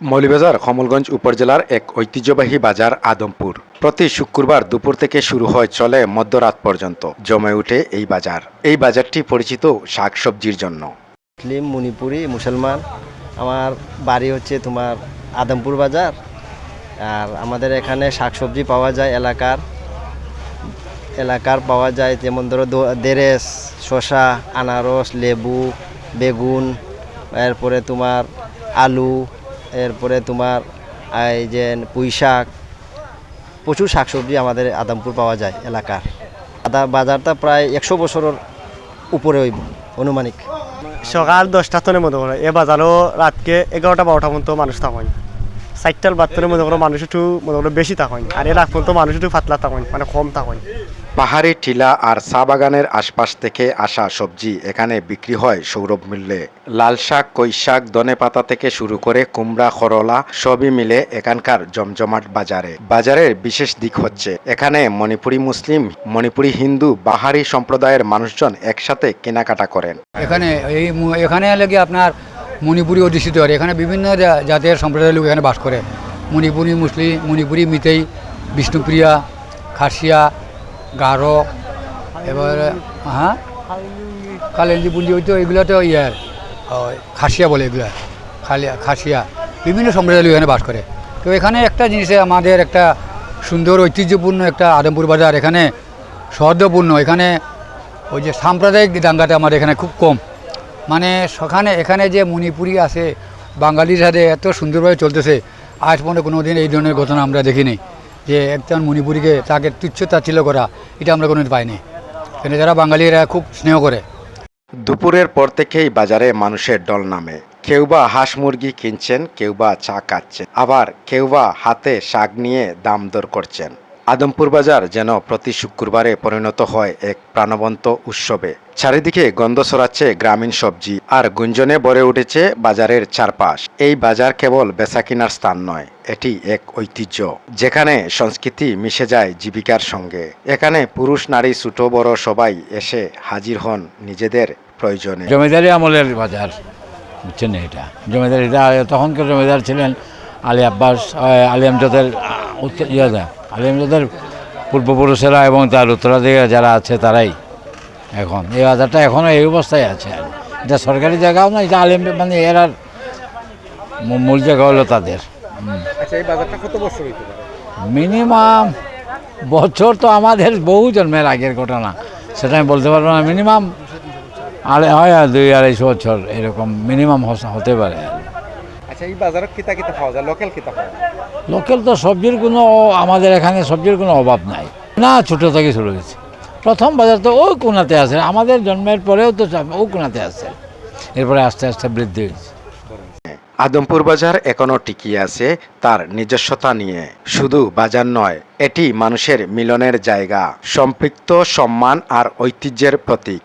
মৌলভীবাজার কমলগঞ্জ উপজেলার এক ঐতিহ্যবাহী বাজার আদমপুর। প্রতি শুক্রবার দুপুর থেকে শুরু হয় চলে মধ্যরাত পর্যন্ত জমে ওঠে এই বাজার। এই বাজারটি পরিচিত শাকসবজির জন্য। মুসলিম, মণিপুরি, মুসলমান, আমার বাড়ি হচ্ছে তোমার আদমপুর বাজার। আর আমাদের এখানে শাকসবজি পাওয়া যায় এলাকার। এলাকার পাওয়া যায় যেমন ধরো দেরেস, শসা, আনারস, লেবু, বেগুন, এরপরে তোমার আলু এরপরে তোমার, এই যে পুঁই শাক, প্রচুর শাকসবজি আমাদের আদমপুর পাওয়া যায় এলাকার। আদা বাজারটা প্রায় একশো বছরের উপরে ওই অনুমানিক সকাল দশটা তনের মতো এ বাজারও রাতকে এগারোটা বারোটা পর্যন্ত মানুষ থাকেন চারটার বাত্তরের মতো করে মানুষ একটু মতো করে বেশি থাকেন আর এর আগ পর্যন্ত মানুষ একটু পাতলা থাকেন মানে কম থাকেন পাহাড়ি টিলা আর চা বাগানের আশপাশ থেকে আসা সবজি এখানে বিক্রি হয় সৌরভ মূল্যে লাল শাক কই শাক ধনে পাতা থেকে শুরু করে কুমড়া করলা সবই মিলে এখানকার জমজমাট বাজারে। বাজারের বিশেষ দিক হচ্ছে এখানে মণিপুরি মুসলিম মণিপুরি হিন্দু বাহারি সম্প্রদায়ের মানুষজন একসাথে কেনাকাটা করেন। এখানে এই এখানে লেগে আপনার মণিপুরি অধিষ্ঠিত আর এখানে বিভিন্ন জাতের সম্প্রদায়ের লোক এখানে বাস করে। মণিপুরি মুসলিম, মণিপুরি মিতেই, বিষ্ণুপ্রিয়া, খাসিয়া, গারো, এবার হ্যাঁ? কালেন্দি বুন্দি হইতো এগুলো তো ইয়ার খাসিয়া বলে এগুলো। খালিয়া খাসিয়া। বিভিন্ন সম্প্রদায়ের লোক এখানে বাস করে। তো এখানে একটা জিনিসে আমাদের একটা সুন্দর ঐতিহ্যপূর্ণ একটা আদমপুর বাজার এখানে সহদ্যপূর্ণ এখানে ওই যে সাম্প্রদায়িক দাঙ্গাটা আমাদের এখানে খুব কম। মানে সেখানে এখানে যে মণিপুরি আছে, বাঙালির সাথে এত সুন্দরভাবে চলতেছে, আজ পর্যন্ত কোনো দিন এই ধরনের ঘটনা আমরা দেখিনি। যে একজন মণিপুরিকে তাকে তুচ্ছ তাচ্ছিল্য করা, এটা আমরা কোনোদিন পাইনি। এখানে যারা বাঙালিরা খুব স্নেহ করে। দুপুরের পর থেকেই বাজারে মানুষের ডল নামে। কেউ বা হাঁস মুরগি কিনছেন, কেউ বা চা খাচ্ছেন। আবার কেউ বা হাতে শাক নিয়ে দাম দর করছেন। আদমপুর বাজার যেন প্রতি শুক্রবারে পরিণত হয় এক প্রাণবন্ত উৎসবে। চারিদিকে গন্ধ ছড়াচ্ছে গ্রামীণ সবজি আর গুঞ্জনে ভরে উঠেছে বাজারের চারপাশ। এই বাজার কেবল বেচাকিনার স্থান নয় এটি এক ঐতিহ্য যেখানে সংস্কৃতি মিশে যায় জীবিকার সঙ্গে। এখানে পুরুষ নারী ছোট বড় সবাই এসে হাজির হন নিজেদের প্রয়োজনে। জমিদারি আমলের বাজার বুঝছেন এটা? জমিদার এটা তখনকার জমিদার ছিলেন আলী আব্বাস আলী আমজাদের আহ, ইয়াদা পূর্বপুরুষেরা এবং তার উত্তরাধিকার যারা আছে তারাই এখন। এই বাজারটা এখনও এই অবস্থায় আছে আর। এটা সরকারি জায়গাও না এটা আলিম মানে এর আর মূল জায়গা হলো তাদের। আচ্ছা এই বাজারটা কত বছর হইতে পারে? মিনিমাম বছর তো আমাদের বহু জন্মের আগের ঘটনা। সেটা আমি বলতে পারব না মিনিমাম আড়াই হয় দুই আড়াইশো বছর এরকম মিনিমাম হতে পারে আর। আচ্ছা এই বাজারে কিতা কিতা পাওয়া যায়? লোকাল কিতা পাওয়া যায়? লোকাল তো সবজির কোনো আমাদের এখানে সবজির কোনো অভাব নাই। না ছোটো থেকে শুরু হয়েছে। প্রথম বাজার তো ওই কোনাতে আছে। আমাদের জন্মের পরেও তো ওই কোনাতে আছে। এরপরে আস্তে আস্তে বৃদ্ধি হয়েছে। আদমপুর বাজার এখনও টিকিয়ে আছে তার নিজস্বতা নিয়ে। শুধু বাজার নয় এটি মানুষের মিলনের জায়গা। সম্পৃক্ত সম্মান আর ঐতিহ্যের প্রতীক।